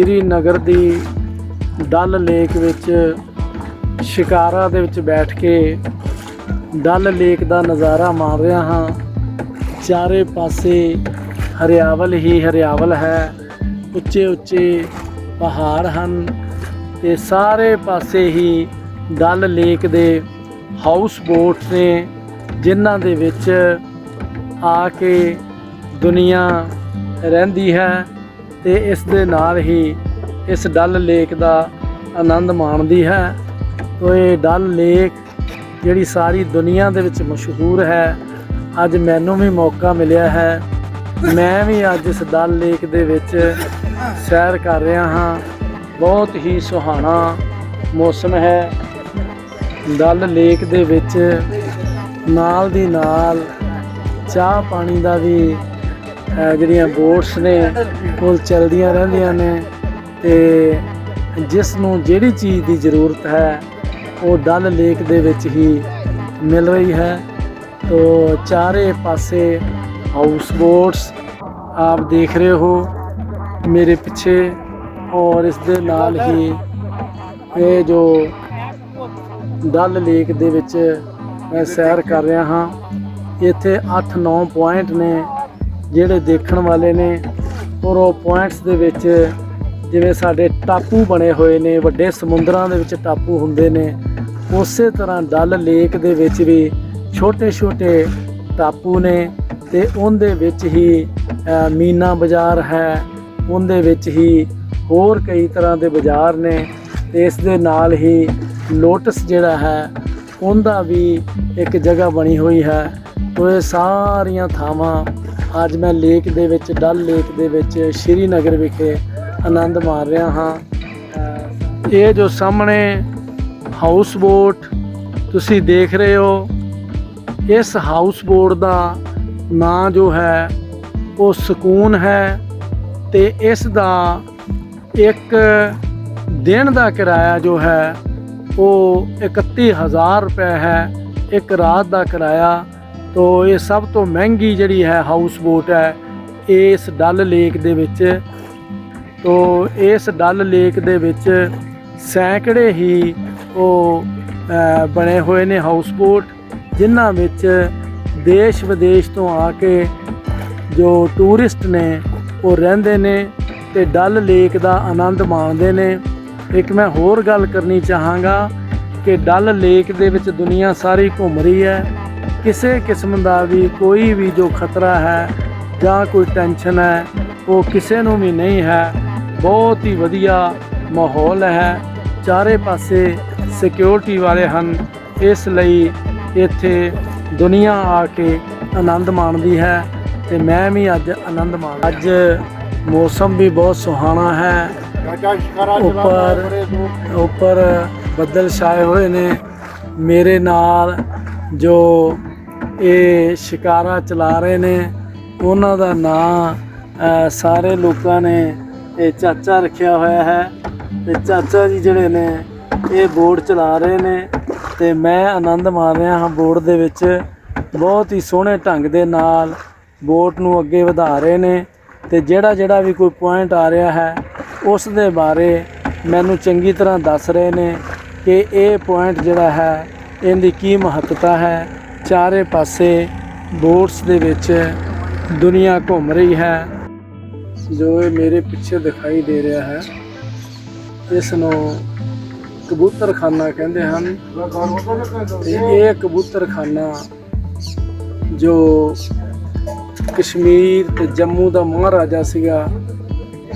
ਸ਼੍ਰੀਨਗਰ ਦੀ ਡਲ lake ਵਿੱਚ ਸ਼ਿਕਾਰਾ ਦੇ ਵਿੱਚ ਬੈਠ ਕੇ ਡਲ ਲੇਕ ਦਾ ਨਜ਼ਾਰਾ ਮਾਣ ਰਿਹਾ ਹਾਂ। ਚਾਰੇ ਪਾਸੇ ਹਰਿਆਵਲ ਹੀ ਹਰਿਆਵਲ ਹੈ। ਉੱਚੇ ਉੱਚੇ ਪਹਾੜ ਹਨ ਤੇ ਸਾਰੇ ਪਾਸੇ ਹੀ ਡਲ ਲੇਕ ਦੇ ਹਾਊਸ ਬੋਟ ਨੇ, ਜਿਨ੍ਹਾਂ ਦੇ ਵਿੱਚ ਆ ਕੇ ਦੁਨੀਆ ਰਹਿੰਦੀ ਹੈ। ਤੇ ਇਸ ਦੇ ਨਾਲ ਹੀ ਇਸ ਡਲ ਲੇਕ ਦਾ ਆਨੰਦ ਮਾਣਦੀ ਹੈ। ਤੋ ਇਹ ਡਲ ਲੇਕ ਜਿਹੜੀ ਸਾਰੀ ਦੁਨੀਆ ਦੇ ਵਿੱਚ ਮਸ਼ਹੂਰ ਹੈ, ਅੱਜ ਮੈਨੂੰ ਵੀ ਮੌਕਾ ਮਿਲਿਆ ਹੈ। ਮੈਂ ਵੀ ਅੱਜ ਇਸ ਡਲ ਲੇਕ ਦੇ ਵਿੱਚ ਸੈਰ ਕਰ ਰਿਹਾ ਹਾਂ। ਬਹੁਤ ਹੀ ਸੁਹਾਣਾ ਮੌਸਮ ਹੈ। ਡਲ ਲੇਕ ਦੇ ਵਿੱਚ ਨਾਲ ਦੀ ਨਾਲ ਚਾਹ ਪਾਣੀ ਦਾ ਵੀ ਜਿਹੜੀਆਂ ਬੋਟਸ ਨੇ ਉਹ ਚੱਲਦੀਆਂ ਰਹਿੰਦੀਆਂ ਨੇ ਤੇ ਜਿਸ ਨੂੰ ਜਿਹੜੀ ਚੀਜ਼ ਦੀ ਜ਼ਰੂਰਤ ਹੈ, ਉਹ ਡਲ ਲੇਕ ਦੇ ਵਿੱਚ ਹੀ ਮਿਲ ਰਹੀ ਹੈ। ਤੋ ਚਾਰੇ ਪਾਸੇ ਹਾਊਸ ਬੋਟਸ, ਆਪ ਦੇਖ ਰਹੇ ਹੋ ਮੇਰੇ ਪਿੱਛੇ ਔਰ ਇਸ ਦੇ ਨਾਲ ਹੀ ਇਹ ਜੋ ਡਲ ਲੇਕ ਦੇ ਵਿੱਚ ਮੈਂ ਸੈਰ ਕਰ ਰਿਹਾ ਹਾਂ। ਇੱਥੇ 8-9 ਪੁਆਇੰਟ ਨੇ ਜਿਹੜੇ ਦੇਖਣ ਵਾਲੇ ਨੇ ਔਰ ਉਹ ਪੁਆਇੰਟਸ ਦੇ ਵਿੱਚ ਜਿਵੇਂ ਸਾਡੇ ਟਾਪੂ ਬਣੇ ਹੋਏ ਨੇ, ਵੱਡੇ ਸਮੁੰਦਰਾਂ ਦੇ ਵਿੱਚ ਟਾਪੂ ਹੁੰਦੇ ਨੇ, ਉਸੇ ਤਰ੍ਹਾਂ ਡਲ ਲੇਕ ਦੇ ਵਿੱਚ ਵੀ ਛੋਟੇ-ਛੋਟੇ ਟਾਪੂ ਨੇ ਤੇ ਉਹਦੇ ਵਿੱਚ ਹੀ ਮੀਨਾ ਬਾਜ਼ਾਰ ਹੈ, ਉਹਦੇ ਵਿੱਚ ਹੀ ਹੋਰ ਕਈ ਤਰ੍ਹਾਂ ਦੇ ਬਾਜ਼ਾਰ ਨੇ ਤੇ ਇਸ ਦੇ ਨਾਲ ਹੀ ਲੋਟਸ ਜਿਹੜਾ ਹੈ, ਉਹਦਾ ਵੀ ਇੱਕ ਜਗ੍ਹਾ ਬਣੀ ਹੋਈ ਹੈ। ਸੋ ਇਹ ਸਾਰੀਆਂ ਥਾਵਾਂ। ਅੱਜ ਮੈਂ ਲੇਕ ਦੇ ਵਿੱਚ, ਡਲ ਲੇਕ ਦੇ ਵਿੱਚ ਸ਼੍ਰੀਨਗਰ ਵਿਖੇ ਆਨੰਦ ਮਾਣ ਰਿਹਾ ਹਾਂ। ਇਹ ਜੋ ਸਾਹਮਣੇ ਹਾਊਸ ਬੋਟ ਤੁਸੀਂ ਦੇਖ ਰਹੇ ਹੋ, ਇਸ ਹਾਊਸ ਬੋਟ ਦਾ ਨਾਂ ਜੋ ਹੈ, ਉਹ ਸਕੂਨ ਹੈ ਤੇ ਇਸ ਦਾ ਇੱਕ ਦਿਨ ਦਾ ਕਿਰਾਇਆ ਜੋ ਹੈ, ਉਹ 31000 ਰੁਪਏ ਹੈ। ਇੱਕ ਰਾਤ ਦਾ ਕਿਰਾਇਆ ਤੋ ਇਹ ਸਭ ਤੋਂ ਮਹਿੰਗੀ ਜਿਹੜੀ ਹੈ ਹਾਊਸ ਬੋਟ ਹੈ, ਇਸ ਡਲ ਲੇਕ ਦੇ ਵਿੱਚ। ਤੋ ਇਸ ਡਲ ਲੇਕ ਦੇ ਵਿੱਚ ਸੈਂਕੜੇ ਹੀ ਉਹ ਬਣੇ ਹੋਏ ਨੇ ਹਾਊਸ ਬੋਟ ਜਿਨ੍ਹਾਂ ਵਿੱਚ ਦੇਸ਼ ਵਿਦੇਸ਼ ਤੋਂ ਆ ਕੇ ਜੋ ਟੂਰਿਸਟ ਨੇ, ਉਹ ਰਹਿੰਦੇ ਨੇ ਤੇ ਡਲ ਲੇਕ ਦਾ ਆਨੰਦ ਮਾਣਦੇ ਨੇ। ਇੱਕ ਮੈਂ ਹੋਰ ਗੱਲ ਕਰਨੀ ਚਾਹਾਂਗਾ ਕਿ ਡਲ ਲੇਕ ਦੇ ਵਿੱਚ ਦੁਨੀਆ ਸਾਰੀ ਘੁੰਮ ਰਹੀ ਹੈ। ਕਿਸੇ ਕਿਸਮ ਦਾ ਵੀ ਕੋਈ ਵੀ ਜੋ ਖਤਰਾ ਹੈ ਜਾਂ ਕੋਈ ਟੈਨਸ਼ਨ ਹੈ, ਉਹ ਕਿਸੇ ਨੂੰ ਵੀ ਨਹੀਂ ਹੈ। ਬਹੁਤ ਹੀ ਵਧੀਆ ਮਾਹੌਲ ਹੈ। ਚਾਰੇ ਪਾਸੇ ਸਿਕਿਉਰਿਟੀ ਵਾਲੇ ਹਨ। ਇਸ ਲਈ ਇੱਥੇ ਦੁਨੀਆ ਆ ਕੇ ਆਨੰਦ ਮਾਣਦੀ ਹੈ ਤੇ ਮੈਂ ਵੀ ਅੱਜ ਆਨੰਦ ਮਾਣ ਅੱਜ ਮੌਸਮ ਵੀ ਬਹੁਤ ਸੁਹਾਣਾ ਹੈ। ਉੱਪਰ ਉੱਪਰ ਬੱਦਲ ਛਾਏ ਹੋਏ ਨੇ। ਮੇਰੇ ਨਾਲ ਜੋ ਇਹ ਸ਼ਿਕਾਰਾ ਚਲਾ ਰਹੇ ਨੇ। ਉਹਨਾਂ ਦਾ ਨਾਂ ਸਾਰੇ ਲੋਕਾਂ ਨੇ ਇਹ ਚਾਚਾ ਰੱਖਿਆ ਹੋਇਆ ਹੈ। ਤੇ ਚਾਚਾ ਜੀ ਜਿਹੜੇ ਨੇ, ਇਹ ਬੋਰਡ ਚਲਾ ਰਹੇ ਨੇ। ਤੇ ਮੈਂ ਆਨੰਦ ਮਾਣ ਰਿਹਾ ਹਾਂ ਬੋਰਡ ਦੇ ਵਿੱਚ। ਬਹੁਤ ਹੀ ਸੋਹਣੇ ਢੰਗ ਦੇ ਨਾਲ ਬੋਟ ਨੂੰ ਅੱਗੇ ਵਧਾ ਰਹੇ ਨੇ। ਤੇ ਜਿਹੜਾ ਜਿਹੜਾ ਵੀ ਕੋਈ ਪੁਆਇੰਟ ਆ ਰਿਹਾ ਹੈ, ਉਸ ਦੇ ਬਾਰੇ ਮੈਨੂੰ ਚੰਗੀ ਤਰ੍ਹਾਂ ਦੱਸ ਰਹੇ ਨੇ ਕਿ ਇਹ ਪੁਆਇੰਟ ਜਿਹੜਾ ਹੈ, ਇਹਦੀ ਕੀ ਮਹੱਤਤਾ ਹੈ। ਚਾਰੇ ਪਾਸੇ ਬੋਟਸ ਦੇ ਵਿੱਚ ਦੁਨੀਆ ਘੁੰਮ ਰਹੀ ਹੈ। ਜੋ ਇਹ ਮੇਰੇ ਪਿੱਛੇ ਦਿਖਾਈ ਦੇ ਰਿਹਾ ਹੈ ਇਸ ਨੂੰ ਕਬੂਤਰਖਾਨਾ ਕਹਿੰਦੇ ਹਨ। ਤੇ ਇਹ ਕਬੂਤਰਖਾਨਾ ਜੋ ਕਸ਼ਮੀਰ ਤੇ ਜੰਮੂ ਦਾ ਮਹਾਰਾਜਾ ਸੀਗਾ,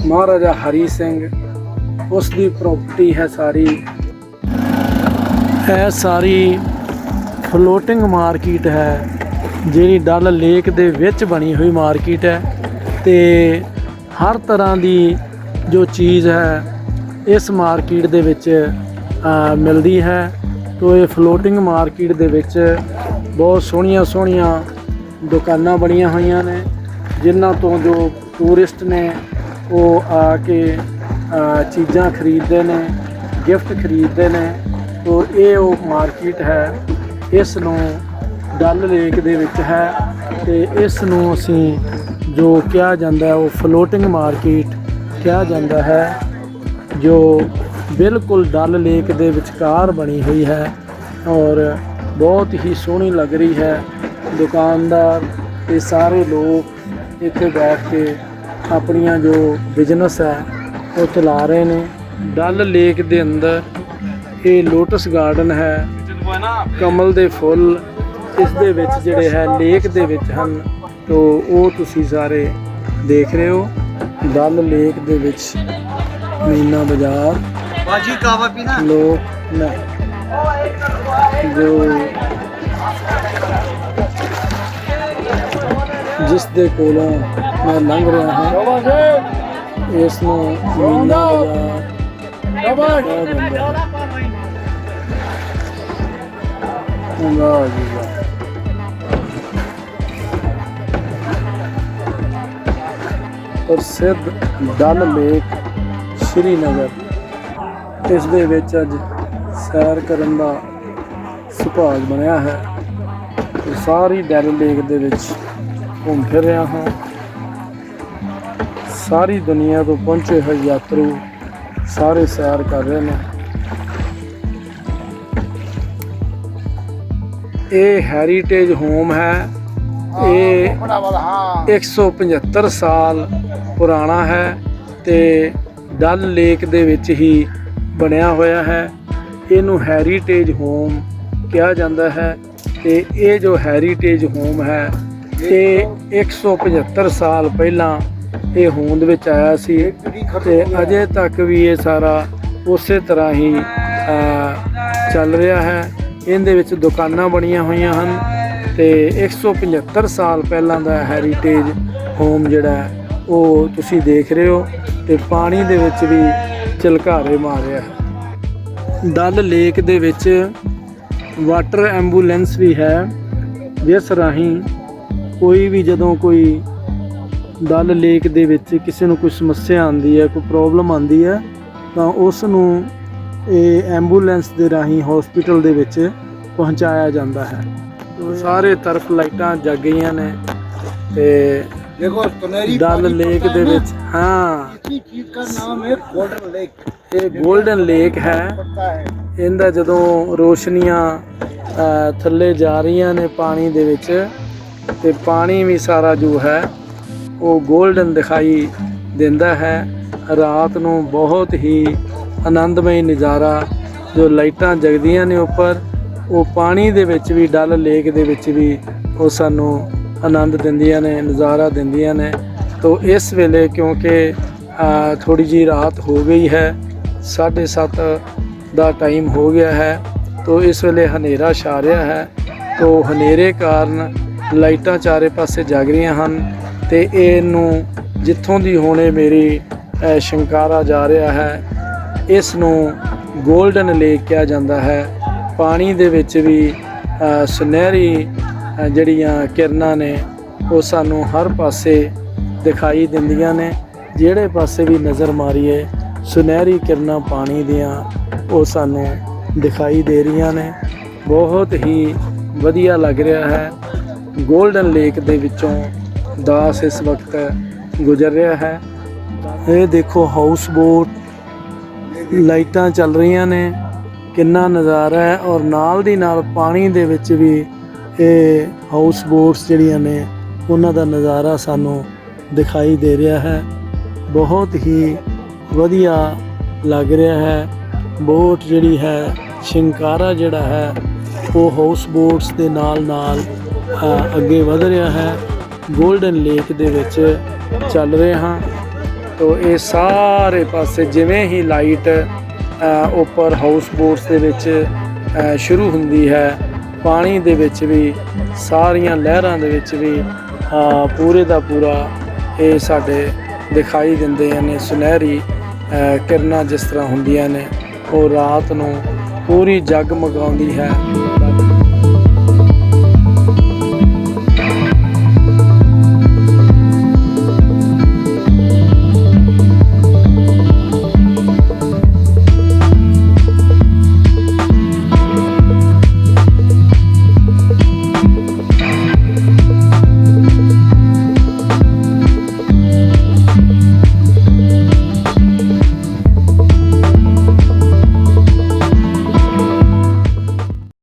ਮਹਾਰਾਜਾ ਹਰੀ ਸਿੰਘ ਉਸ ਦੀ ਪ੍ਰਾਪਰਟੀ ਹੈ ਸਾਰੀ। ਇਹ ਸਾਰੀ ਫਲੋਟਿੰਗ ਮਾਰਕੀਟ ਹੈ, ਜਿਹੜੀ ਡਲ ਲੇਕ ਦੇ ਵਿੱਚ ਬਣੀ ਹੋਈ ਮਾਰਕੀਟ ਹੈ ਤੇ ਹਰ ਤਰ੍ਹਾਂ ਦੀ ਜੋ ਚੀਜ਼ ਹੈ, ਇਸ ਮਾਰਕੀਟ ਦੇ ਵਿੱਚ ਮਿਲਦੀ ਹੈ। ਤੋ ਇਹ ਫਲੋਟਿੰਗ ਮਾਰਕੀਟ ਦੇ ਵਿੱਚ ਬਹੁਤ ਸੋਹਣੀਆਂ ਸੋਹਣੀਆਂ ਦੁਕਾਨਾਂ ਬਣੀਆਂ ਹੋਈਆਂ ਨੇ, ਜਿਨ੍ਹਾਂ ਤੋਂ ਜੋ ਟੂਰਿਸਟ ਨੇ ਉਹ ਆ ਕੇ ਚੀਜ਼ਾਂ ਖਰੀਦਦੇ ਨੇ ਗਿਫਟ ਖਰੀਦਦੇ ਨੇ। ਤੋ ਇਹ ਉਹ ਮਾਰਕੀਟ ਹੈ। ਇਸ ਨੂੰ ਡਲ ਲੇਕ ਦੇ ਵਿੱਚ ਹੈ ਤੇ ਇਸ ਨੂੰ ਅਸੀਂ ਜੋ ਕਿਹਾ ਜਾਂਦਾ ਹੈ, ਉਹ ਫਲੋਟਿੰਗ ਮਾਰਕੀਟ ਕਿਹਾ ਜਾਂਦਾ ਹੈ, ਜੋ ਬਿਲਕੁਲ ਡਲ ਲੇਕ ਦੇ ਵਿਚਕਾਰ ਬਣੀ ਹੋਈ ਹੈ ਔਰ ਬਹੁਤ ਹੀ ਸੋਹਣੀ ਲੱਗ ਰਹੀ ਹੈ। ਦੁਕਾਨਦਾਰ ਤੇ ਸਾਰੇ ਲੋਕ ਇੱਥੇ ਬੈਠ ਕੇ ਆਪਣੀਆਂ ਜੋ ਬਿਜ਼ਨਸ ਹੈ, ਉਹ ਚਲਾ ਰਹੇ ਨੇ। ਡਲ ਲੇਕ ਦੇ ਅੰਦਰ ਇਹ ਲੋਟਸ ਗਾਰਡਨ ਹੈ। ਕਮਲ ਦੇ ਫੁੱਲ ਇਸ ਦੇ ਵਿੱਚ ਜਿਹੜੇ ਹੈ ਲੇਕ ਦੇ ਵਿੱਚ ਹਨ। ਤੋਂ ਉਹ ਤੁਸੀਂ ਸਾਰੇ ਦੇਖ ਰਹੇ ਹੋ। ਦਲ ਲੇਕ ਦੇ ਵਿੱਚ ਮੀਨਾ ਬਾਜ਼ਾਰ। ਬਾਜੀ ਕਾਵਾ ਪੀਣਾ? ਲੋਕ ਨਾ ਜੋ ਜਿਸ ਦੇ ਕੋਲੋਂ ਮੈਂ ਲੰਘ ਰਿਹਾ ਹਾਂ ਇਸ ਨੂੰ ਮੀਨਾ ਬਾਜ਼ਾਰ ਕਿਹਾ ਜਾਂਦਾ ਹੈ। ਜੀ ਪ੍ਰਸਿੱਧ ਡਲ ਲੇਕ ਸ਼੍ਰੀਨਗਰ। ਇਸ ਦੇ ਵਿੱਚ ਅੱਜ ਸੈਰ ਕਰਨ ਦਾ ਸੁਭਾਗ ਬਣਿਆ ਹੈ। ਸਾਰੀ ਡਲ ਲੇਕ ਦੇ ਵਿੱਚ ਘੁੰਮ ਫਿਰ ਰਿਹਾ ਹਾਂ। ਸਾਰੀ ਦੁਨੀਆ ਤੋਂ ਪਹੁੰਚੇ ਹੋਏ ਯਾਤਰੂ ਸਾਰੇ ਸੈਰ ਕਰ ਰਹੇ ਨੇ। ਇਹ ਹੈਰੀਟੇਜ ਹੋਮ ਹੈ। ਇਹ 175 ਸਾਲ ਪੁਰਾਣਾ ਹੈ ਤੇ ਡਲ ਲੇਕ ਦੇ ਵਿੱਚ ਹੀ ਬਣਿਆ ਹੋਇਆ ਹੈ। ਇਹਨੂੰ ਹੈਰੀਟੇਜ ਹੋਮ ਕਿਹਾ ਜਾਂਦਾ ਹੈ ਤੇ ਇਹ ਜੋ ਹੈਰੀਟੇਜ ਹੋਮ ਹੈ ਇਹ 175 ਸਾਲ ਪਹਿਲਾਂ ਇਹ ਹੋਂਦ ਵਿੱਚ ਆਇਆ ਸੀ ਤੇ ਅਜੇ ਤੱਕ ਵੀ ਇਹ ਸਾਰਾ ਉਸੇ ਤਰ੍ਹਾਂ ਹੀ ਚੱਲ ਰਿਹਾ ਹੈ। ਇਹਦੇ ਵਿੱਚ ਦੁਕਾਨਾਂ ਬਣੀਆਂ ਹੋਈਆਂ ਹਨ ਤੇ 175 ਸਾਲ ਪਹਿਲਾਂ ਦਾ ਹੈਰੀਟੇਜ ਹੋਮ ਜਿਹੜਾ ਉਹ ਤੁਸੀਂ ਦੇਖ ਰਹੇ ਹੋ ਤੇ ਪਾਣੀ ਦੇ ਵਿੱਚ ਵੀ ਚਲਕਾਰੇ ਮਾਰਿਆ ਹੈ। ਡਲ ਲੇਕ ਦੇ ਵਿੱਚ ਵਾਟਰ ਐਂਬੂਲੈਂਸ ਵੀ ਹੈ, ਜਿਸ ਰਾਹੀਂ ਕੋਈ ਵੀ ਜਦੋਂ ਕੋਈ ਡਲ ਲੇਕ ਦੇ ਵਿੱਚ ਕਿਸੇ ਨੂੰ ਕੋਈ ਸਮੱਸਿਆ ਆਉਂਦੀ ਹੈ, ਕੋਈ ਪ੍ਰੋਬਲਮ ਆਉਂਦੀ ਹੈ, ਤਾਂ ਉਸ ਨੂੰ ਇਹ ਐਂਬੂਲੈਂਸ ਦੇ ਰਾਹੀਂ ਹਸਪੀਟਲ ਦੇ ਵਿੱਚ ਪਹੁੰਚਾਇਆ ਜਾਂਦਾ ਹੈ। ਸਾਰੇ ਤਰਫ ਲਾਈਟਾਂ ਜਗ ਗਈਆਂ ਨੇ ਤੇ ਦੇਖੋ ਸੁਨਹਿਰੀ ਡਲ ਲੇਕ ਦੇ ਵਿੱਚ ਹਾਂ। ਗੋਲਡਨ ਲੇਕ ਇਹ ਗੋਲਡਨ ਲੇਕ ਹੈ। ਇਹਦਾ ਜਦੋਂ ਰੋਸ਼ਨੀਆਂ ਥੱਲੇ ਜਾ ਰਹੀਆਂ ਨੇ ਪਾਣੀ ਦੇ ਵਿੱਚ ਤੇ ਪਾਣੀ ਵੀ ਸਾਰਾ ਜੋ ਹੈ ਉਹ ਗੋਲਡਨ ਦਿਖਾਈ ਦਿੰਦਾ ਹੈ। ਰਾਤ ਨੂੰ ਬਹੁਤ ਹੀ ਆਨੰਦਮਈ ਨਜ਼ਾਰਾ ਜੋ ਲਾਈਟਾਂ ਜਗਦੀਆਂ ਨੇ ਉੱਪਰ ਉਹ ਪਾਣੀ ਦੇ ਵਿੱਚ ਵੀ ਡਲ ਲੇਕ ਦੇ ਵਿੱਚ ਵੀ ਉਹ ਸਾਨੂੰ ਆਨੰਦ ਦਿੰਦੀਆਂ ਨੇ ਨਜ਼ਾਰਾ ਦਿੰਦੀਆਂ ਨੇ। ਤੋ ਇਸ ਵੇਲੇ ਕਿਉਂਕਿ ਥੋੜੀ ਜੀ ਰਾਤ ਹੋ ਗਈ ਹੈ 7:30 ਦਾ ਟਾਈਮ ਹੋ ਗਿਆ ਹੈ ਤੋ ਇਸ ਵੇਲੇ ਹਨੇਰਾ ਛਾ ਰਿਹਾ ਹੈ। ਤੋ ਹਨੇਰੇ ਕਾਰਨ ਲਾਈਟਾਂ ਚਾਰੇ ਪਾਸੇ ਜਗ ਰਹੀਆਂ ਹਨ ਤੇ ਇਹਨੂੰ ਜਿੱਥੋਂ ਦੀ ਹੋਣੇ ਮੇਰੀ ਅ, ਸ਼ੰਕਾਰਾ ਜਾ ਰਿਹਾ ਹੈ ਇਸ ਨੂੰ 골ਡਨ ਲੇਕ ਕਿਹਾ ਜਾਂਦਾ ਹੈ। ਪਾਣੀ ਦੇ ਵਿੱਚ ਵੀ ਸੁਨਹਿਰੀ ਜਿਹੜੀਆਂ ਕਿਰਨਾਂ ਨੇ, ਉਹ ਸਾਨੂੰ ਹਰ ਪਾਸੇ ਦਿਖਾਈ ਦਿੰਦੀਆਂ ਨੇ। ਜਿਹੜੇ ਪਾਸੇ ਵੀ ਨਜ਼ਰ ਮਾਰੀਏ, ਸੁਨਹਿਰੀ ਕਿਰਨਾਂ ਪਾਣੀ ਦੀਆਂ, ਉਹ ਸਾਨੂੰ ਦਿਖਾਈ ਦੇ ਰਹੀਆਂ ਨੇ। ਬਹੁਤ ਹੀ ਵਧੀਆ ਲੱਗ ਰਿਹਾ ਹੈ। 골ਡਨ ਲੇਕ ਦੇ ਵਿੱਚੋਂ ਦਾਸ ਇਸ ਵਕਤ ਗੁਜ਼ਰ ਰਿਹਾ ਹੈ। ਇਹ ਦੇਖੋ, ਹਾਊਸ ਬੋਟ। ਲਾਈਟਾਂ ਚੱਲ ਰਹੀਆਂ ਨੇ, ਕਿੰਨਾ ਨਜ਼ਾਰਾ ਹੈ ਔਰ ਨਾਲ ਦੀ ਨਾਲ ਪਾਣੀ ਦੇ ਵਿੱਚ ਵੀ ਇਹ ਹਾਊਸ ਬੋਟਸ ਜਿਹੜੀਆਂ ਨੇ, ਉਹਨਾਂ ਦਾ ਨਜ਼ਾਰਾ ਸਾਨੂੰ ਦਿਖਾਈ ਦੇ ਰਿਹਾ ਹੈ। ਬਹੁਤ ਹੀ ਵਧੀਆ ਲੱਗ ਰਿਹਾ ਹੈ। ਬੋਟ ਜਿਹੜੀ ਹੈ ਸ਼ਿੰਕਾਰਾ ਜਿਹੜਾ ਹੈ, ਉਹ ਹਾਊਸ ਬੋਟਸ ਦੇ ਨਾਲ ਨਾਲ ਅੱਗੇ ਵਧ ਰਿਹਾ ਹੈ। 골ਡਨ ਲੇਕ ਦੇ ਵਿੱਚ ਚੱਲ ਰਹੇ ਹਾਂ। ਤੋ ਇਹ ਸਾਰੇ ਪਾਸੇ ਜਿਵੇਂ ਹੀ ਲਾਈਟ ਉੱਪਰ ਹਾਊਸ ਬੋਟਸ ਦੇ ਵਿੱਚ ਸ਼ੁਰੂ ਹੁੰਦੀ ਹੈ, ਪਾਣੀ ਦੇ ਵਿੱਚ ਵੀ, ਸਾਰੀਆਂ ਲਹਿਰਾਂ ਦੇ ਵਿੱਚ ਵੀ ਪੂਰੇ ਦਾ ਪੂਰਾ ਇਹ ਸਾਡੇ ਦਿਖਾਈ ਦਿੰਦੇ ਨੇ ਸੁਨਹਿਰੀ ਕਿਰਨਾਂ ਜਿਸ ਤਰ੍ਹਾਂ ਹੁੰਦੀਆਂ ਨੇ, ਉਹ ਰਾਤ ਨੂੰ ਪੂਰੀ ਜਗਮਗਾਉਂਦੀ ਹੈ।